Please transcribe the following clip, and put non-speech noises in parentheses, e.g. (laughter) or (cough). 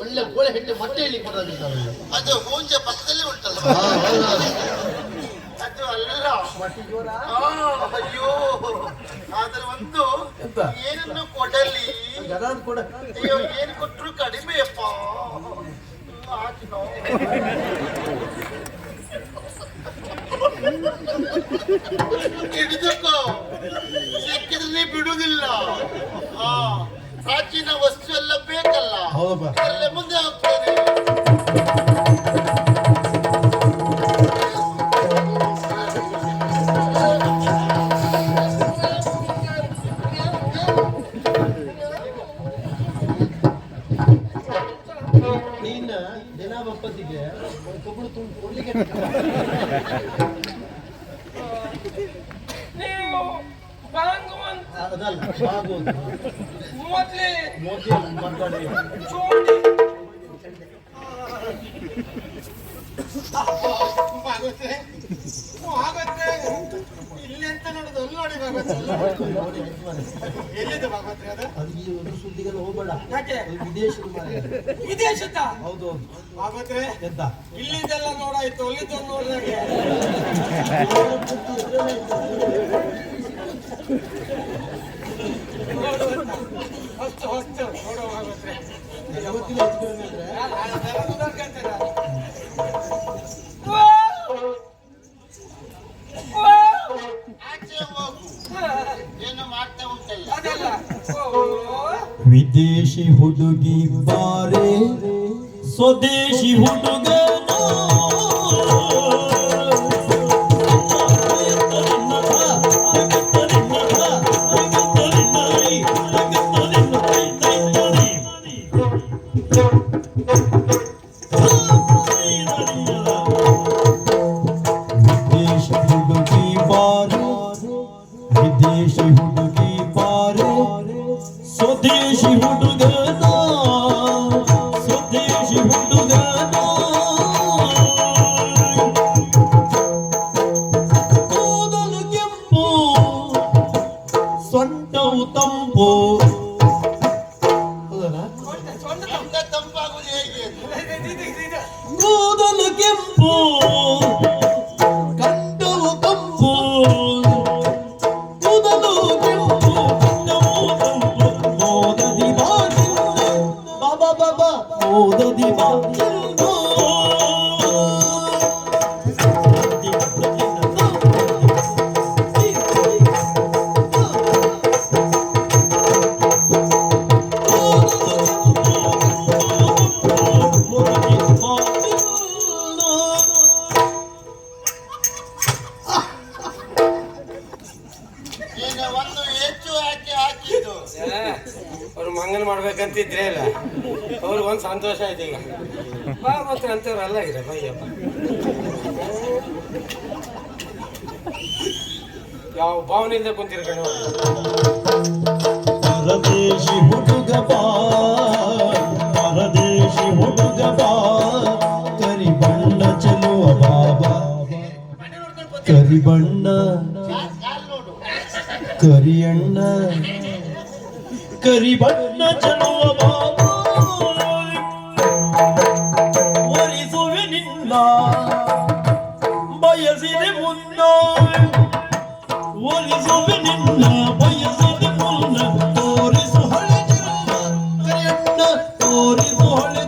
ಒಳ್ಳೆ ಗೋಳೆ ಹಿಟ್ಟು ಮೊಟ್ಟೆ ಇಲ್ಲಿ ಕೊಡೋದಿಲ್ಲ ಅದು ಹೂಂಜ ಪಕ್ಕದಲ್ಲೇ ಉಂಟಲ್ಲ. ಅದು ಅಲ್ಲ ಆ, ಅಯ್ಯೋ. ಆದ್ರೆ ಒಂದು? ಏನನ್ನು ಕೊಡಲಿ? ಕೊಡ. ಅಯ್ಯೋ ಏನು ಕೊಟ್ರು ಕಡಿಮೆಯಪ್ಪ ಹಾಕಿನೋ ಹಿಡಿದುಕೋ ಸಿಕ್ಕಿದ್ರೆ ಬಿಡುವುದಿಲ್ಲ. ಆ ಪ್ರಾಚೀನ ವಸ್ತು ಎಲ್ಲ ಬೇಕಲ್ಲ ಹೌದಪ್ಪ. ಅಲ್ಲೇ ಮುಂದೆ ನೀನ್ ದಿನ ಬಪ್ಪತ್ತಿಗೆ ಕೊಬ್ಬಳು ತುಂಬ ಕೊಡ್ಲಿಕ್ಕೆ (laughs) ನೀವು ಅದಲ್ಲ ಬಾಗುವುದು ಮೊದ್ಲೇ ಮೋದಿ ಮಾತಾಡಿ ಚೋಟಿ ಭಾಗವತ್ರೆ ಭಾಗವತ್ರೆ ಇಲ್ಲಿ ಅಂತ ನೋಡುದು ಅಲ್ಲಿ ನೋಡಿ ಭಾಗವತ್ರೆ ನೋಡಿ. ಎಲ್ಲಿದೆ ಭಾಗವತ್ರೆ ಅದು? ಅದು ಒಂದು ಸುದ್ದಿಗೆಲ್ಲ ಹೋಗ್ಬೇಡ. ಯಾಕೆ? ವಿದೇಶದ. ವಿದೇಶದ? ಹೌದು ಭಾಗವತ್ರೆ ಎಂತ? ಇಲ್ಲಿದೆಲ್ಲ ನೋಡಾಯ್ತು ಅಲ್ಲಿದ್ದ ನೋಡಿದಾಗೆ ವಿದೇಶಿ ಹುಡುಗಿ ಬಾರೆ ಸ್ವದೇಶಿ ಹುಡುಗ ವಿದೇಶಿ ಹುಡುಗಿ ಬಾರೆ ವಿದೇಶಿ ಅವ್ರು ಮಂಗನ ಮಾಡ್ಬೇಕಂತಿದ್ರೆ ಇಲ್ಲ. ಅವ್ರಿಗೊಂದು ಸಂತೋಷ ಆಯ್ತು ಈಗ. ಬಾ ಅಂತವ್ರು ಅಲ್ಲ ಇರ ಬಯ್ಯಪ್ಪ ಯಾವ ಭಾವನೆಯಿಂದ ಕುಂತಿರ್ಕೊಂಡು ಪರದೇಶಿ ಹುಡುಗ ಬಾ, ಪರದೇಶಿ ಹುಡುಗ ಬಾ, ಕರಿ ಬಣ್ಣ ಚೆಲುವ ಬಾಬಾ ಕರಿ ಬಣ್ಣ ಕರಿಯಣ್ಣ ಕರಿ ಬಣ್ಣ ಚೆಲುವ ಬಾಬಾ ಒರಿಸುವೆ ನಿನ್ನ ಬಯಸಿದೆ ಮುನ್ನ ಒಲಿಸುವೆ ನಿನ್ನ ಬಯಸಿದೆ ಮುನ್ನ, ತೋರಿಸು ಹಳೆ ಕರಿಯಣ್ಣ, ತೋರಿಸು ಹಳೆದಿಲ್ಲ